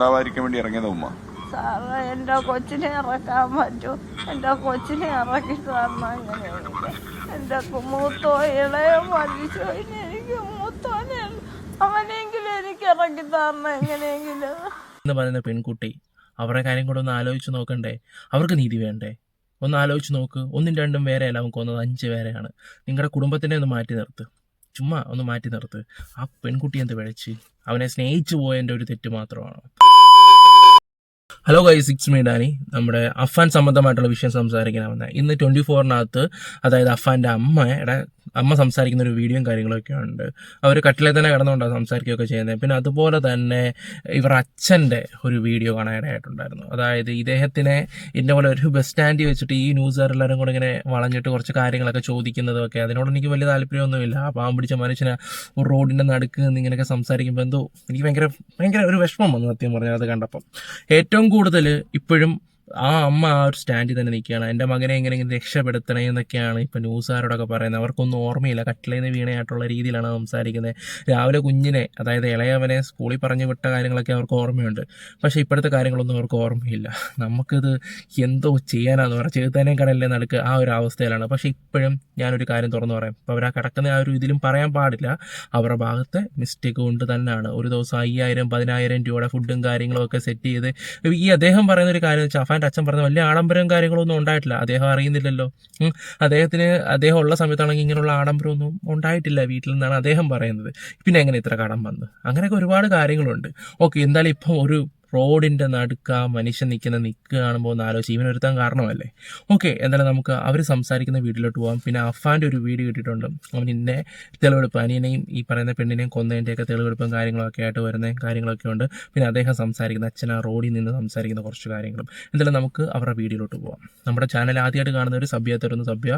ഉണ്ടാവാതിരിക്കാൻ വേണ്ടി ഇറങ്ങിയത് ഉമ്മ? എന്റെ എന്റെ കൊച്ചിനെ ഇറക്കാൻ പറ്റൂ. എന്റെ കൊച്ചിനെ ഇറക്കി തരണം എന്റെ മൂത്തോ ഇളയ മരിച്ചു എനിക്ക് മൂത്തോനെ അവനെങ്കിലും എനിക്ക് ഇറക്കി തരണം എങ്ങനെയെങ്കിലും. എന്ന് പറയുന്ന പെൺകുട്ടി അവരുടെ കാര്യം കൂടെ ഒന്ന് ആലോചിച്ച് നോക്കണ്ടേ? അവർക്ക് നീതി വേണ്ടേ? ഒന്ന് ആലോചിച്ച് നോക്ക്. ഒന്നും രണ്ടും വേറെ അല്ല അവൻ കൊന്നത് അഞ്ച് പേരെയാണ്. നിങ്ങളുടെ കുടുംബത്തിനെ ഒന്ന് മാറ്റി നിർത്ത്. ചുമ്മാ ഒന്ന് മാറ്റി നിർത്ത്. ആ പെൺകുട്ടി എന്ത് പിഴച്ച്? അവനെ സ്നേഹിച്ചു പോയതിന്റെ ഒരു തെറ്റ് മാത്രമാണോ. ഹലോ ഗൈ സിക്സ് മീഡാനി നമ്മുടെ അഫാൻ സംബന്ധമായിട്ടുള്ള വിഷയം സംസാരിക്കാനാവുന്ന. ഇന്ന് ട്വന്റി ഫോറിനകത്ത് അതായത് അഫാന്റെ അമ്മയുടെ അമ്മ സംസാരിക്കുന്ന ഒരു വീഡിയോയും കാര്യങ്ങളൊക്കെ ഉണ്ട്. അവർ കട്ടിലെ തന്നെ കിടന്നുകൊണ്ടാണ് സംസാരിക്കുകയൊക്കെ ചെയ്യുന്നത് പിന്നെ അതുപോലെ തന്നെ ഇവർ അച്ഛന്റെ ഒരു വീഡിയോ കാണാനായിട്ടുണ്ടായിരുന്നു അതായത് ഇദ്ദേഹത്തിനെ ഇന്ന പോലെ ഒരു ബസ് സ്റ്റാൻഡിൽ വെച്ചിട്ട് ഈ ന്യൂസുകാരെല്ലാവരും കൂടെ ഇങ്ങനെ വളഞ്ഞിട്ട് കുറച്ച് കാര്യങ്ങളൊക്കെ ചോദിക്കുന്നതൊക്കെ അതിനോട് എനിക്ക് വലിയ താല്പര്യമൊന്നുമില്ല. ആ പാവം പിടിച്ച മനുഷ്യനെ ഒരു റോഡിന്റെ നടുക്ക് നിന്ന് ഇങ്ങനെയൊക്കെ സംസാരിക്കുമ്പോൾ എന്തോ എനിക്ക് ഭയങ്കര ഭയങ്കര ഒരു വിഷമം വന്നു സത്യം പറഞ്ഞാൽ അത് കണ്ടപ്പം. ഏറ്റവും കൂടുതൽ ഇപ്പോഴും ആ അമ്മ ആ ഒരു സ്റ്റാൻഡിൽ തന്നെ നിൽക്കുകയാണ്. എന്റെ മകനെ എങ്ങനെയെങ്കിലും രക്ഷപ്പെടുത്തണേ എന്നൊക്കെയാണ് ഇപ്പോൾ ന്യൂസുകാരോടൊക്കെ പറയുന്നത്. അവർക്കൊന്നും ഓർമ്മയില്ല. കട്ടിലേന്ന് വീണയായിട്ടുള്ള രീതിയിലാണ് സംസാരിക്കുന്നത്. രാവിലെ കുഞ്ഞിനെ അതായത് ഇളയവനെ സ്കൂളിൽ പറഞ്ഞു വിട്ട കാര്യങ്ങളൊക്കെ അവർക്ക് ഓർമ്മയുണ്ട്. പക്ഷേ ഇപ്പോഴത്തെ കാര്യങ്ങളൊന്നും അവർക്ക് ഓർമ്മയില്ല. നമുക്കിത് എന്തോ ചെയ്യാനാന്ന് പറയാം ചെറുതാനേം കടലിലെ നടക്കുക ആ ഒരു അവസ്ഥയിലാണ്. പക്ഷേ ഇപ്പോഴും ഞാനൊരു കാര്യം തുറന്നു പറയാം. ഇപ്പോൾ അവർ ആ കിടക്കുന്ന ആ ഒരു ഇതിലും പറയാൻ പാടില്ല. അവരുടെ ഭാഗത്തെ മിസ്റ്റേക്ക് കൊണ്ട് തന്നെയാണ്. ഒരു ദിവസം അയ്യായിരം പതിനായിരം രൂപയുടെ ഫുഡും കാര്യങ്ങളും ഒക്കെ സെറ്റ് ചെയ്ത് ഈ അദ്ദേഹം പറയുന്ന ഒരു കാര്യം വെച്ചാൽ അഫാന്റെ അച്ഛൻ പറഞ്ഞ വലിയ ആഡംബരം കാര്യങ്ങളൊന്നും ഉണ്ടായിട്ടില്ല. അദ്ദേഹം അറിയുന്നില്ലല്ലോ. അദ്ദേഹത്തിന് അദ്ദേഹം ഉള്ള സമയത്താണെങ്കിൽ ഇങ്ങനെയുള്ള ആഡംബരമൊന്നും ഉണ്ടായിട്ടില്ല വീട്ടിൽ നിന്നാണ് അദ്ദേഹം പറയുന്നത്. പിന്നെ എങ്ങനെ ഇത്ര കടം വന്നു? അങ്ങനെയൊക്കെ ഒരുപാട് കാര്യങ്ങളുണ്ട്. ഓക്കെ എന്തായാലും ഇപ്പം ഒരു റോഡിന്റെ നടുക്ക് മനുഷ്യൻ നിൽക്കുന്ന നിൽക്കുക കാണുമ്പോൾ ഒന്ന് ആലോചിച്ച് ഇവനൊരുത്താൻ കാരണമല്ലേ? ഓക്കെ എന്തായാലും നമുക്ക് അവർ സംസാരിക്കുന്ന വീട്ടിലോട്ട് പോകാം പിന്നെ അഫാന്റെ ഒരു വീഡിയോ കിട്ടിയിട്ടുണ്ട്. അവൻ ഇന്നെ തെളിവെടുപ്പ് അനിയനെയും ഈ പറയുന്ന പെണ്ണിനെയും കൊന്നതിന്റെയൊക്കെ തെളിവെടുപ്പും കാര്യങ്ങളൊക്കെ ആയിട്ട് വരുന്ന കാര്യങ്ങളൊക്കെ ഉണ്ട്. പിന്നെ അദ്ദേഹം സംസാരിക്കുന്ന അച്ഛൻ ആ റോഡിൽ നിന്ന് സംസാരിക്കുന്ന കുറച്ച് കാര്യങ്ങളും. എന്തായാലും നമുക്ക് അവരുടെ വീഡിയോയിലോട്ട് പോകാം നമ്മുടെ ചാനൽ ആദ്യമായിട്ട് കാണുന്ന ഒരു ചെയ്യാത്തവരൊന്ന് സഭ്യ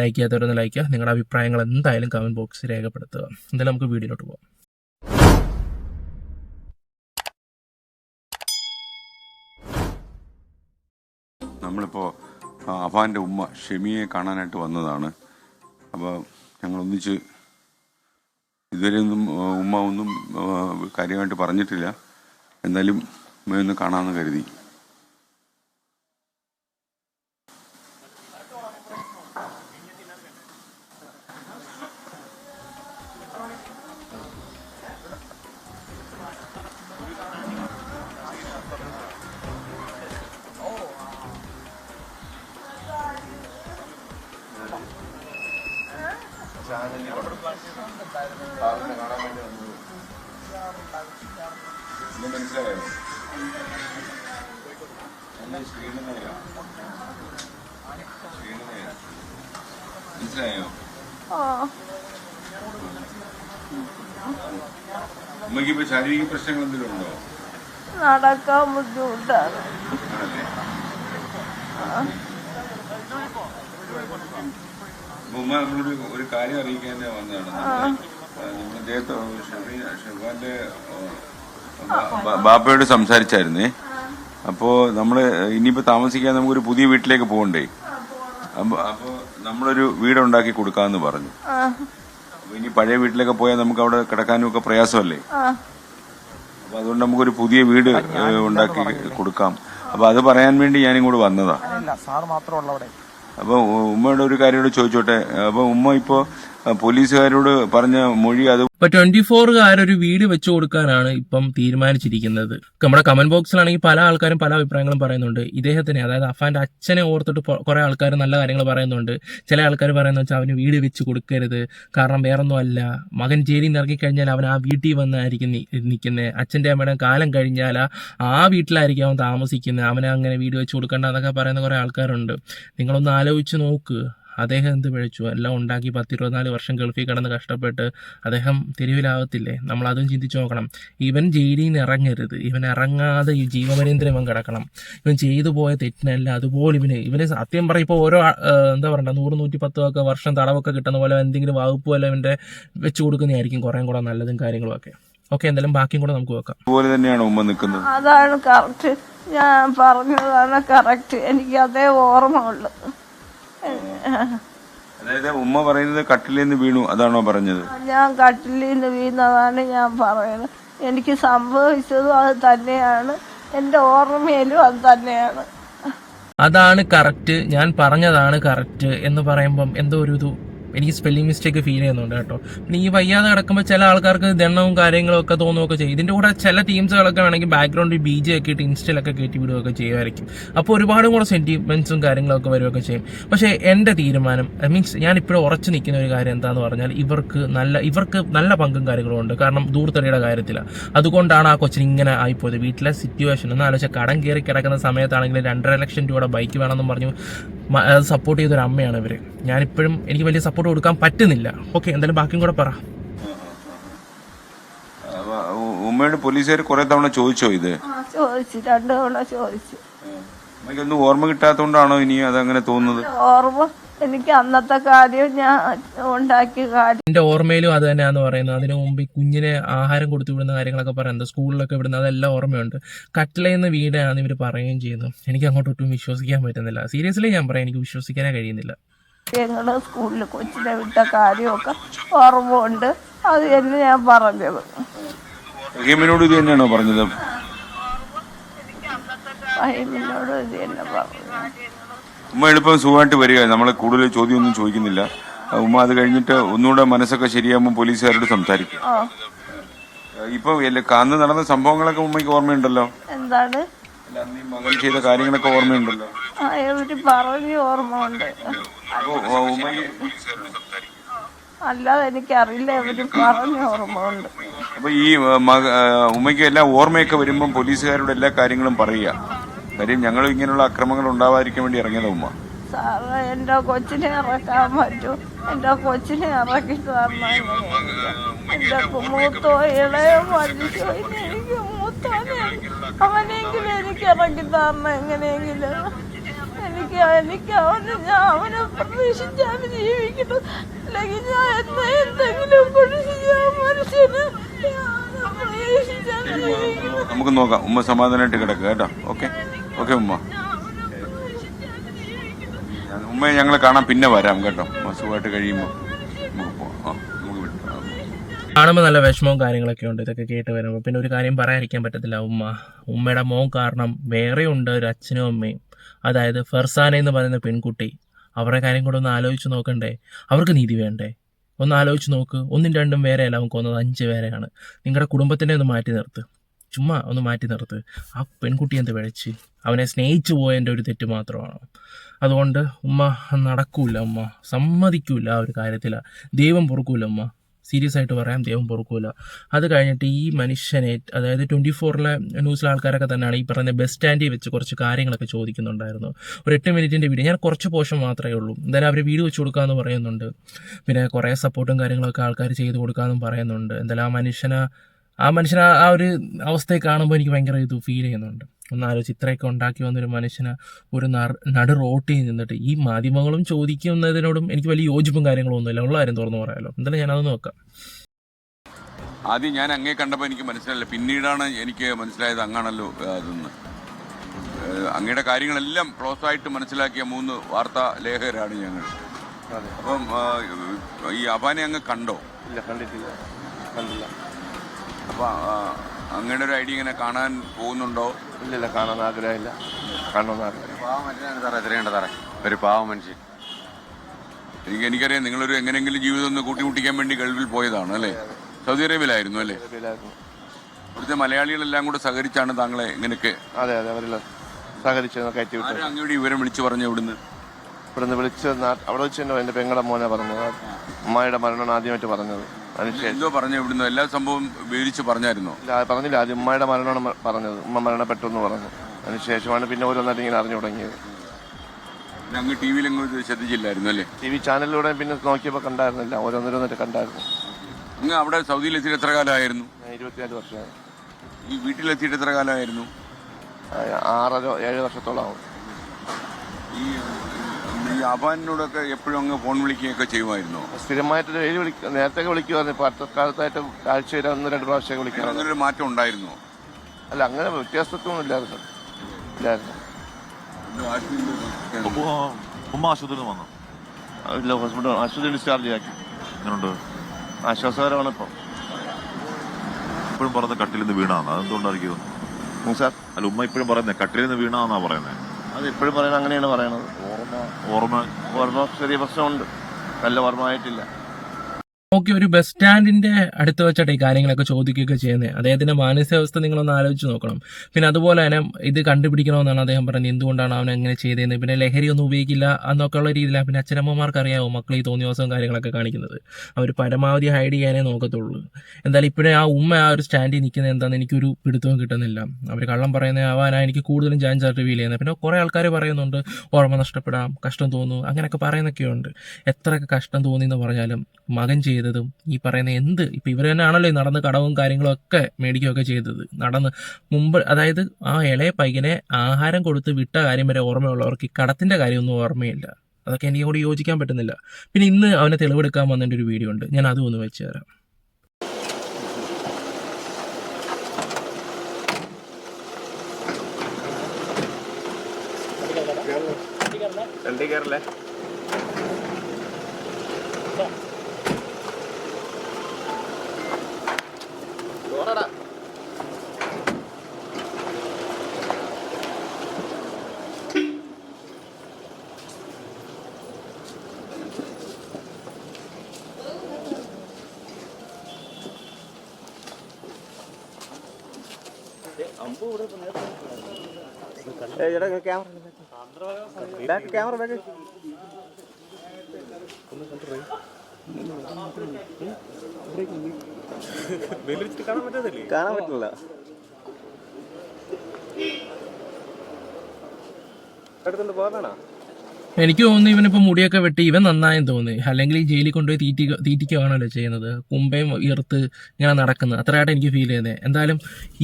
ലൈക്ക് ചെയ്യാത്തവരൊന്ന് ലൈക്ക് ചെയ്യുക. നിങ്ങളുടെ അഭിപ്രായങ്ങൾ എന്തായാലും കമന്റ് ബോക്സിൽ രേഖപ്പെടുത്തുക. എന്തായാലും നമുക്ക് വീഡിയോയിലോട്ട് പോകാം നമ്മളിപ്പോ അഫാന്റെ ഉമ്മ ഷെമിയെ കാണാനായിട്ട് വന്നതാണ്. അപ്പോൾ ഞങ്ങൾ ഒന്നിച്ച് ഇതുവരെ ഒന്നും ഉമ്മ ഒന്നും കാര്യമായിട്ട് പറഞ്ഞിട്ടില്ല. എന്തായാലും ഉമ്മയൊന്ന് കാണാമെന്ന് കരുതി. മനസ്സിലായോ മനസ്സിലായോ ആ. ഉമ്മയ്ക്ക് ഇപ്പൊ ശാരീരിക പ്രശ്നങ്ങൾ എന്തെങ്കിലും ഉണ്ടോ നടക്കാൻ ബുദ്ധിമുട്ടാണ് ഉമ്മ നമ്മളൊരു ഒരു കാര്യം അറിയിക്കാൻ വന്നതാണ്. ഷെഫാന്റെ ബാപ്പയോട് സംസാരിച്ചായിരുന്നേ. അപ്പോ നമ്മൾ ഇനിയിപ്പോ താമസിക്കാൻ നമുക്കൊരു പുതിയ വീട്ടിലേക്ക് പോകണ്ടേ? അപ്പൊ നമ്മളൊരു വീടുണ്ടാക്കി കൊടുക്കാന്ന് പറഞ്ഞു. ഇനി പഴയ വീട്ടിലൊക്കെ പോയാൽ നമുക്ക് അവിടെ കിടക്കാനും ഒക്കെ പ്രയാസമല്ലേ? അപ്പൊ അതുകൊണ്ട് നമുക്കൊരു പുതിയ വീട് ഉണ്ടാക്കി കൊടുക്കാം. അപ്പൊ അത് പറയാൻ വേണ്ടി ഞാനും കൂടെ വന്നതാ സാർ മാത്രമല്ല അവിടെ അപ്പൊ ഉമ്മയുടെ ഒരു കാര്യം ചോദിച്ചോട്ടെ? അപ്പൊ ഉമ്മ ഇപ്പോ പോലീസുകാരോട് പറഞ്ഞ മൊഴി അത് ഇപ്പൊ ട്വന്റി ഫോറുകാരൊരു വീട് വെച്ചു കൊടുക്കാനാണ് ഇപ്പം തീരുമാനിച്ചിരിക്കുന്നത്. നമ്മുടെ കമന്റ് ബോക്സിലാണെങ്കിൽ പല ആൾക്കാരും പല അഭിപ്രായങ്ങളും പറയുന്നുണ്ട്. ഇദ്ദേഹത്തിനെ അതായത് അഫാന്റെ അച്ഛനെ ഓർത്തിട്ട് കുറെ ആൾക്കാർ നല്ല കാര്യങ്ങൾ പറയുന്നുണ്ട്. ചില ആൾക്കാർ പറയുന്ന വെച്ചാൽ അവന് വീട് വെച്ച് കൊടുക്കരുത്. കാരണം വേറൊന്നും അല്ല മകൻ ജയിലിൽ നിന്ന് ഇറങ്ങിക്കഴിഞ്ഞാൽ അവൻ ആ വീട്ടിൽ വന്നായിരിക്കും നിൽക്കുന്നത് അച്ഛന്റെ അമ്മയുടെ കാലം കഴിഞ്ഞാൽ ആ വീട്ടിലായിരിക്കും അവൻ താമസിക്കുന്നത് അവനെ അങ്ങനെ വീട് വെച്ച് കൊടുക്കേണ്ട എന്നൊക്കെ പറയുന്ന കുറെ ആൾക്കാരുണ്ട്. നിങ്ങളൊന്ന് ആലോചിച്ച് നോക്ക്. അദ്ദേഹം എന്ത് പിഴച്ചു? എല്ലാം ഉണ്ടാക്കി പത്തിരുപത്തിനാല് വർഷം ഗൾഫിൽ കിടന്ന് കഷ്ടപ്പെട്ട് അദ്ദേഹം തെരുവിലാവത്തില്ലേ? നമ്മൾ അതും ചിന്തിച്ചു നോക്കണം. ഇവൻ ജയിലിൽ നിന്ന് ഇറങ്ങരുത്. ഇവൻ ഇറങ്ങാതെ ഈ ജീവപര്യന്തരം ഇവൻ കിടക്കണം. ഇവൻ ചെയ്തു പോയ തെറ്റിനല്ല അതുപോലെ ഇവന് ഇവന് സത്യം പറയും ഇപ്പോൾ ഓരോ എന്താ പറയണ്ട നൂറ് നൂറ്റി പത്ത് ഒക്കെ വർഷം തടവൊക്കെ കിട്ടുന്ന പോലെ എന്തെങ്കിലും വകുപ്പ് പോലെ ഇവന്റെ വെച്ച് കൊടുക്കുന്നതായിരിക്കും കുറേ കൂടെ നല്ലതും കാര്യങ്ങളും ഒക്കെ ഓക്കെ എന്തായാലും ബാക്കിയും കൂടെ നമുക്ക് വെക്കാം അതുപോലെ തന്നെയാണ് ഉമ്മ നിൽക്കുന്നത്. അതാണ് കറക്റ്റ് ഞാൻ പറഞ്ഞതാണ് കറക്റ്റ് എനിക്ക് അതേ ഓർമ്മ ഉള്ളു അതായത് ഉമ്മ പറയുന്നത് കട്ടിലിൽ നിന്ന് വീണു അതാണോ പറഞ്ഞത്? ഞാൻ കട്ടിലിൽ നിന്ന് വീണതാണ് ഞാൻ പറയുന്നത്. എനിക്ക് സംഭവിച്ചതും അത് തന്നെയാണ്. എന്റെ ഓർമ്മയിലും അത് തന്നെയാണ്. അതാണ് കറക്റ്റ്. ഞാൻ പറഞ്ഞതാണ് കറക്റ്റ് എന്ന് പറയുമ്പം എന്തോ ഒരു ഇത് എനിക്ക് സ്പെല്ലിംഗ് മിസ്റ്റേക്ക് ഫീൽ ചെയ്യുന്നുണ്ട് കേട്ടോ. പിന്നെ ഈ വയ്യാതെ കിടക്കുമ്പോൾ ചില ആൾക്കാർക്ക് ദണ്ണവും കാര്യങ്ങളും ഒക്കെ തോന്നുകയൊക്കെ ചെയ്യും. ഇതിന്റെ കൂടെ ചില ടീംസുകളൊക്കെ ആണെങ്കിൽ ബാക്ക്ഗ്രൗണ്ടിൽ ബി ജെ ഒക്കെ ഇട്ട് ഇൻസ്റ്റയിലൊക്കെ കയറ്റി വിടുകയൊക്കെ ചെയ്യുമായിരിക്കും. അപ്പോൾ ഒരുപാട് കൂടെ സെന്റിമെൻസും കാര്യങ്ങളൊക്കെ വരികയൊക്കെ ചെയ്യും. പക്ഷേ എന്റെ തീരുമാനം മീൻസ് ഞാൻ ഇപ്പോഴും ഉറച്ചു നിൽക്കുന്ന ഒരു കാര്യം എന്താണെന്ന് പറഞ്ഞാൽ ഇവർക്ക് നല്ല ഇവർക്ക് നല്ല പങ്കും കാര്യങ്ങളും ഉണ്ട്. കാരണം ദൂർത്തടിയുടെ കാര്യത്തിലാണ് അതുകൊണ്ടാണ് ആ കൊച്ചിന് ഇങ്ങനെ ആയിപ്പോയത്. വീട്ടിലെ സിറ്റുവേഷൻ ഒന്ന് ആലോചിച്ചാൽ കടം കയറി കിടക്കുന്ന സമയത്താണെങ്കിൽ രണ്ടര ലക്ഷം രൂപയുടെ ബൈക്ക് വേണമെന്നും പറഞ്ഞു. സപ്പോർട്ട് ചെയ്തൊരു അമ്മയാണ് ഇവർ ഞാനിപ്പോഴും എനിക്ക് വലിയ സപ്പോർട്ട് കൊടുക്കാൻ പറ്റുന്നില്ല. ഓക്കെ എന്തായാലും ബാക്കിയും കൂടെ പറ. ഉമ്മയോട് പോലീസുകാർ കുറെ തവണ ചോദിച്ചോ ഇത്? ചോദിച്ചു. രണ്ടു തവണ ചോദിച്ചു. ഒന്നും ഓർമ്മ കിട്ടാത്തോണ്ടാണോ ഇനി അതങ്ങനെ തോന്നുന്നത്? ഓർമ്മ എനിക്ക് അന്നത്തെ കാര്യം ഞാൻ ഉണ്ടാക്കിയ കാര്യം എന്റെ ഓർമ്മയിലും അത് തന്നെയാന്ന് പറയുന്നത്. അതിനു മുമ്പ് ഈ കുഞ്ഞിനെ ആഹാരം കൊടുത്തു വിടുന്ന കാര്യങ്ങളൊക്കെ പറയുന്നത് സ്കൂളിലൊക്കെ വിടുന്നത് അതെല്ലാം ഓർമ്മയുണ്ട്. കട്ടിലെന്ന് വീടാണ് ഇവർ പറയുകയും ചെയ്യുന്നു എനിക്ക് അങ്ങോട്ട് ഒട്ടും വിശ്വസിക്കാൻ പറ്റുന്നില്ല. സീരിയസ്ലി ഞാൻ പറയാം എനിക്ക് വിശ്വസിക്കാനേ കഴിയുന്നില്ല. ഞങ്ങൾ സ്കൂളിൽ കൊച്ചിനെ വിട്ട കാര്യമൊക്കെ ഓർമ്മയുണ്ട്. അത് തന്നെ ഞാൻ പറഞ്ഞത്. റഹീമിനോട് ഇത് തന്നെയാണോ പറഞ്ഞത്? ഫൈമിനോട് ഇത് തന്നെ പറഞ്ഞു ഉമ്മ എളുപ്പം സുഖമായിട്ട് വരിക. നമ്മൾ കൂടുതൽ ചോദ്യമൊന്നും ചോദിക്കുന്നില്ല. ഉമ്മ അത് കഴിഞ്ഞിട്ട് ഒന്നുകൂടെ മനസ്സൊക്കെ ശരിയാകുമ്പോൾ പോലീസുകാരോട് സംസാരിക്കും. ഇപ്പൊ അന്ന് നടന്ന സംഭവങ്ങളൊക്കെ ഉമ്മയ്ക്ക് ഓർമ്മയുണ്ടല്ലോ? എന്താണ്? മകൻ ചെയ്ത കാര്യങ്ങളൊക്കെ ഓർമ്മയുണ്ടല്ലോ? പറഞ്ഞു ഓർമ്മ ഉണ്ട് അല്ലാതെ എനിക്കറിയില്ല ഇവർ പറഞ്ഞ ഓർമ്മ ഉണ്ട് അപ്പൊ ഈ ഉമ്മയ്ക്ക് എല്ലാം ഓർമ്മയൊക്കെ വരുമ്പോൾ പോലീസുകാരോട് എല്ലാ കാര്യങ്ങളും പറയുക. കാര്യം ഞങ്ങൾ ഇങ്ങനെയുള്ള അക്രമങ്ങൾ ഉണ്ടാവാതിരിക്കാൻ വേണ്ടി ഇറങ്ങിയതാ ഉമ്മ എന്റെ കൊച്ചിനെ ഇറക്കാൻ പറ്റൂ എന്റെ കൊച്ചിനെ ഇറക്കി തരണം എന്റെ മൂത്തോ ഇളയോ മരിച്ചോ എനിക്ക് മൂത്തോനെ അവനെങ്കിലും എനിക്ക് ഇറക്കി തരണം എങ്ങനെയെങ്കിലും എനിക്ക് എനിക്ക് അവന് ഞാൻ അവനെ പ്രതീക്ഷിച്ചാണ് ജീവിക്കുന്നു അല്ലെങ്കിൽ ഞാൻ എന്നെ എന്തെങ്കിലും കൊണ്ട് ചെയ്യാൻ മനുഷ്യന് ഞാൻ നമുക്ക് നോക്കാം ഉമ്മ സമാധാനമായിട്ട് കിടക്കുക കേട്ടോ ഓക്കെ ഓക്കെ ഉമ്മ. ഉമ്മയെ ഞങ്ങൾ കാണാൻ പിന്നെ വരാം കേട്ടോ. സുഖമായിട്ട് കഴിയുമ്പോൾ. കാണുമ്പോൾ നല്ല വിഷമവും കാര്യങ്ങളൊക്കെ ഉണ്ട്. ഇതൊക്കെ കേട്ട് വരുമ്പോൾ പിന്നെ ഒരു കാര്യം പറയാതിരിക്കാൻ പറ്റത്തില്ല ഉമ്മ. ഉമ്മയുടെ മോൻ കാരണം വേറെ ഉണ്ട് ഒരു അച്ഛനും അമ്മയും. അതായത് ഫർസാന എന്ന് പറയുന്ന പെൺകുട്ടി. അവരുടെ കാര്യം കൂടെ ഒന്ന് ആലോചിച്ച് നോക്കണ്ടേ? അവർക്ക് നീതി വേണ്ടേ? ഒന്ന് ആലോചിച്ച് നോക്ക്. ഒന്നും രണ്ടും അല്ല അവൻ കൊന്നത് അഞ്ച് പേരെയാണ്. നിങ്ങളുടെ കുടുംബത്തിനെ ഒന്ന് മാറ്റി നിർത്ത്. ചുമ്മാ ഒന്ന് മാറ്റി നിർത്ത്. ആ പെൺകുട്ടി എന്ത് വിഴച്ച് അവനെ സ്നേഹിച്ചു പോയതിന്റെ ഒരു തെറ്റ് മാത്രമാണ്? അതുകൊണ്ട് ഉമ്മ നടക്കൂല ഉമ്മ. സമ്മതിക്കൂല ആ ഒരു കാര്യത്തിൽ ദൈവം പൊറുക്കൂല ഉമ്മ. സീരിയസ് ആയിട്ട് പറയാം ദൈവം പൊറുക്കൂല. അത് കഴിഞ്ഞിട്ട് ഈ മനുഷ്യനെ അതായത് ട്വന്റി ഫോറിലെ ന്യൂസിലെ ആൾക്കാരൊക്കെ തന്നെയാണ് ഈ പറയുന്ന ബസ് സ്റ്റാൻഡിൽ വെച്ച് കുറച്ച് കാര്യങ്ങളൊക്കെ ചോദിക്കുന്നുണ്ടായിരുന്നു. ഒരു എട്ട് മിനിറ്റിന്റെ വീഡിയോ. ഞാൻ കുറച്ച് പോഷൻ മാത്രമേ ഉള്ളൂ. എന്തായാലും അവർ വീഡിയോ വെച്ച് കൊടുക്കാമെന്ന് പറയുന്നുണ്ട്. പിന്നെ കുറേ സപ്പോർട്ടും കാര്യങ്ങളൊക്കെ ആൾക്കാർ ചെയ്ത് കൊടുക്കാമെന്നും പറയുന്നുണ്ട്. എന്തായാലും ആ മനുഷ്യനെ ആ മനുഷ്യൻ ആ ഒരു അവസ്ഥയെ കാണുമ്പോൾ എനിക്ക് ഭയങ്കര ഇത് ഫീൽ ചെയ്യുന്നുണ്ട്. ഒന്ന് ആലോചിച്ച് ഇത്രയൊക്കെ ഉണ്ടാക്കി വന്നൊരു മനുഷ്യന് ഒരു നട റോട്ടിൽ നിന്നിട്ട് ഈ മാധ്യമങ്ങളും ചോദിക്കുന്നതിനോടും എനിക്ക് വലിയ യോജിപ്പും കാര്യങ്ങളും ഒന്നുമില്ല. ഉള്ള കാര്യം തുറന്നു പറയാമല്ലോ എന്തായാലും ഞാനത് നോക്കാം ആദ്യം ഞാൻ അങ്ങേ കണ്ടപ്പോൾ എനിക്ക് മനസ്സിലായില്ല. പിന്നീടാണ് എനിക്ക് മനസ്സിലായത് അങ്ങാണല്ലോ അതെന്ന്. അങ്ങയുടെ കാര്യങ്ങളെല്ലാം ക്ലോസ് ആയിട്ട് മനസ്സിലാക്കിയ മൂന്ന് വാർത്താ ലേഖകരാണ് ഞങ്ങൾ. അപ്പം ഈ അബാനെ അങ്ങ് കണ്ടോ? ഇല്ല കണ്ടിട്ടില്ല. കണ്ടില്ല. അപ്പം അങ്ങനെ ഒരു ഐഡിയ ഇങ്ങനെ കാണാൻ പോകുന്നുണ്ടോ? ഇല്ലില്ല കാണാൻ ആഗ്രഹമില്ല. കാണണമെന്ന് ആഗ്രഹം പാവ മനുഷ്യനാണ് സാറേ എത്രയുണ്ട് സാറേ? ഒരു പാവം മനുഷ്യൻ. എനിക്ക് എനിക്കറിയാം നിങ്ങളൊരു എങ്ങനെയെങ്കിലും ജീവിതം ഒന്ന് കൂട്ടിമുട്ടിക്കാൻ വേണ്ടി ഗൾഫിൽ പോയതാണ് അല്ലേ? സൗദി അറേബ്യയിലായിരുന്നു അല്ലേ? ഇവിടുത്തെ മലയാളികളെല്ലാം കൂടെ സഹകരിച്ചാണ് താങ്കളെ ഇങ്ങനെയൊക്കെ അതെ അതെ അവരെല്ലാം സഹകരിച്ച് കയറ്റി വിട്ടു ആരും അങ്ങയുടെ വിവരം വിളിച്ചു പറഞ്ഞു ഇവിടുന്ന്? ഇവിടുന്ന് വിളിച്ച് അവിടെ വെച്ച് എന്റെ പെങ്ങളുടെ മോനെ പറഞ്ഞത്. അമ്മയുടെ മരണമാണ് ആദ്യമായിട്ട് പറഞ്ഞത്. എന്തോ പറഞ്ഞു ഇവിടുന്ന്. എല്ലാ സംഭവം വിവരിച്ച് പറഞ്ഞായിരുന്നു? പറഞ്ഞില്ല. ആദ്യം ഉമ്മയുടെ മരണമാണ് പറഞ്ഞത്. ഉമ്മ മരണപ്പെട്ടു എന്ന് പറഞ്ഞു. അതിനുശേഷമാണ് പിന്നെ ഓരോന്നായിട്ട് ഇങ്ങനെ അറിഞ്ഞു തുടങ്ങിയത്. പിന്നെ അങ്ങ് ടി വിയിൽ അങ്ങ് ശ്രദ്ധിച്ചില്ലായിരുന്നു അല്ലേ? ടി വി ചാനലിലൂടെ പിന്നെ നോക്കിയപ്പോൾ കണ്ടായിരുന്നില്ല. ഓരോന്നോരോന്നിട്ട് കണ്ടായിരുന്നു. അങ്ങ് അവിടെ സൗദിയിലെത്തിയിട്ട് എത്ര കാലമായിരുന്നു? ഞാൻ ഇരുപത്തിനാല് വർഷമായി. ഈ വീട്ടിലെത്തിയിട്ട് എത്ര കാലമായിരുന്നു? ആ, ആറര ഏഴ് വർഷത്തോളം ആവും ഈ ഈ അഭാനോടൊക്കെ എപ്പോഴും അങ്ങ് ഫോൺ വിളിക്കുകയൊക്കെ ചെയ്യുമായിരുന്നു. സ്ഥിരമായിട്ട് ഡെയിലി വിളിക്ക നേരത്തെ വിളിക്കുമായിരുന്നു ഇപ്പൊ അടുത്ത കാലത്തായിട്ട് ആഴ്ചയിൽ ഒന്ന് രണ്ട് പ്രാവശ്യം വിളിക്കാറുണ്ട്. അങ്ങനൊരു മാറ്റം ഉണ്ടായിരുന്നു. അല്ല അങ്ങനെ വ്യത്യാസത്വം ഇല്ലായിരുന്നു. ഇല്ലായിരുന്നു. ഉമ്മ ആശുപത്രിയിൽ നിന്ന് വന്നു. ഇല്ല ഹോസ്പിറ്റൽ ആശുപത്രി ഡിസ്ചാർജ് ആക്കി അങ്ങനെയുണ്ട് ആശ്വാസകരമാണ് ഇപ്പം. ഇപ്പോഴും പറയുന്നത് കട്ടിലിന്ന് വീണാന്ന്. അതെന്തുകൊണ്ടായിരിക്കും സാർ. അല്ല ഉമ്മ ഇപ്പോഴും പറയുന്നത് കട്ടിലിന്ന് വീണാന്നാ പറയുന്നത്. അത് ഇപ്പോഴും പറയുന്നത് അങ്ങനെയാണ് പറയണത്. ഓർമ്മ. ഓർമ്മ ഓർമ്മ ചെറിയ പ്രശ്നമുണ്ട്. നല്ല ഓർമ്മയായിട്ടില്ല ഓക്കെ ഒരു ബസ് സ്റ്റാൻഡിന്റെ അടുത്ത് വെച്ചിട്ട് ഈ കാര്യങ്ങളൊക്കെ ചോദിക്കുകയൊക്കെ ചെയ്യുന്നത് അദ്ദേഹത്തിന്റെ മാനസികാവസ്ഥ നിങ്ങളൊന്ന് ആലോചിച്ച് നോക്കണം. പിന്നെ അതുപോലെ തന്നെ ഇത് കണ്ടുപിടിക്കണമെന്നാണ് അദ്ദേഹം പറഞ്ഞത്. എന്തുകൊണ്ടാണ് അവൻ അങ്ങനെ ചെയ്തതെന്ന്? പിന്നെ ലഹരി ഒന്നും ഉപയോഗിക്കില്ല എന്നൊക്കെ ഉള്ള രീതിയിലാണ്. പിന്നെ അച്ഛനമ്മമാർക്ക് അറിയാമോ മക്കൾ ഈ തോന്നിയവാസവും കാര്യങ്ങളൊക്കെ കാണിക്കുന്നത്? അവർ പരമാവധി ഹൈഡ് ചെയ്യാനേ നോക്കത്തുള്ളൂ. എന്തായാലും ഇപ്പോഴേ ആ ഉമ്മ ആ ഒരു സ്റ്റാൻഡിൽ നിൽക്കുന്നത് എന്താണെന്ന് എനിക്കൊരു പിടുത്തവും കിട്ടുന്നില്ല. അവർ കള്ളം പറയുന്നത് ആവാനാണ് എനിക്ക് കൂടുതലും ചാൻസ് റിവീൽ ചെയ്യുന്നത്. പിന്നെ കുറേ ആൾക്കാർ പറയുന്നുണ്ട് ഓർമ്മ നഷ്ടപ്പെടാം കഷ്ടം തോന്നുന്നു അങ്ങനെയൊക്കെ പറയുന്നൊക്കെയുണ്ട്. എത്രയൊക്കെ കഷ്ടം തോന്നി എന്ന് പറഞ്ഞാലും മകൻ ചെയ്തതും ഈ പറയുന്ന എന്ത്? ഇപ്പം ഇവർ തന്നെയാണല്ലോ ഈ നടന്ന് കടവും കാര്യങ്ങളും ഒക്കെ മേടിക്കുകയൊക്കെ ചെയ്തത്. നടന്ന് മുമ്പ് അതായത് ആ ഇളയ പയ്യനെ ആഹാരം കൊടുത്ത് വിട്ട കാര്യം വരെ ഓർമ്മയുള്ളവർക്ക് ഈ കടത്തിന്റെ കാര്യമൊന്നും ഓർമ്മയില്ല. അതൊക്കെ എനിക്ക് കൂടി യോജിക്കാൻ പറ്റുന്നില്ല. പിന്നെ ഇന്ന് അവനെ തെളിവെടുക്കാൻ വന്നതിന്റെ ഒരു വീഡിയോ ഉണ്ട്. ഞാൻ അതും ഒന്ന് വെച്ച് തരാം. ക്യാമറ ക്യാമറ കാണാൻ പറ്റില്ല എടുത്തുകൊണ്ട് പോകാനാണോ? എനിക്ക് തോന്നുന്നു ഇവനിപ്പോൾ മുടിയൊക്കെ വെട്ടി ഇവൻ നന്നായെന്ന് തോന്നി അല്ലെങ്കിൽ ഈ ജയിലിൽ കൊണ്ടുപോയി തീറ്റി തീറ്റിക്കുകയാണല്ലോ ചെയ്യുന്നത്. കുമ്പയും ഈർത്ത് ഇങ്ങനെ നടക്കുന്നത് അത്രയായിട്ട് എനിക്ക് ഫീൽ ചെയ്യുന്നത് എന്തായാലും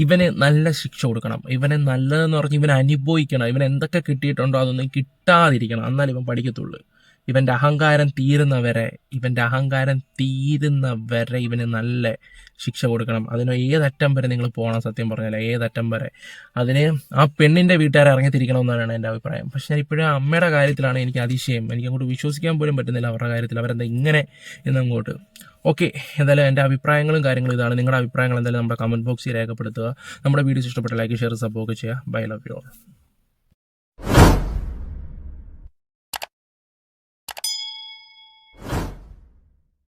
ഇവന് നല്ല ശിക്ഷ കൊടുക്കണം. ഇവനെ നല്ലതെന്ന് പറഞ്ഞ് ഇവനെ അനുഭവിക്കണം. ഇവൻ എന്തൊക്കെ കിട്ടിയിട്ടുണ്ടോ അതൊന്നും കിട്ടാതിരിക്കണം. എന്നാലും ഇവൻ പഠിക്കത്തുള്ളൂ. ഇവന്റെ അഹങ്കാരം തീരുന്നവരെ ഇവന്റെ അഹങ്കാരം തീരുന്നവരെ ഇവന് നല്ല ശിക്ഷ കൊടുക്കണം. അതിന് ഏതറ്റം വരെ നിങ്ങൾ പോകണം സത്യം പറഞ്ഞാൽ ഏതറ്റം വരെ? അതിന് ആ പെണ്ണിന്റെ വീട്ടുകാരെ ഇറങ്ങിത്തിരിക്കണമെന്നാണ് എന്റെ അഭിപ്രായം. പക്ഷേ ഞാൻ ഇപ്പോഴും അമ്മയുടെ കാര്യത്തിലാണ് എനിക്ക് അതിശയം. എനിക്ക് അങ്ങോട്ട് വിശ്വസിക്കാൻ പോലും പറ്റുന്നില്ല അവരുടെ കാര്യത്തിൽ. അവരെന്താ ഇങ്ങനെ എന്നങ്ങോട്ട് ഓക്കെ എന്തായാലും എന്റെ അഭിപ്രായങ്ങളും കാര്യങ്ങളും ഇതാണ്. നിങ്ങളുടെ അഭിപ്രായങ്ങൾ എന്തായാലും നമ്മുടെ കമന്റ് ബോക്സിൽ രേഖപ്പെടുത്തുക. നമ്മുടെ വീഡിയോസ് ഇഷ്ടപ്പെട്ട ലൈക്ക് ഷെയർ സപ്പോർട്ട് ചെയ്യുക. Bye love you all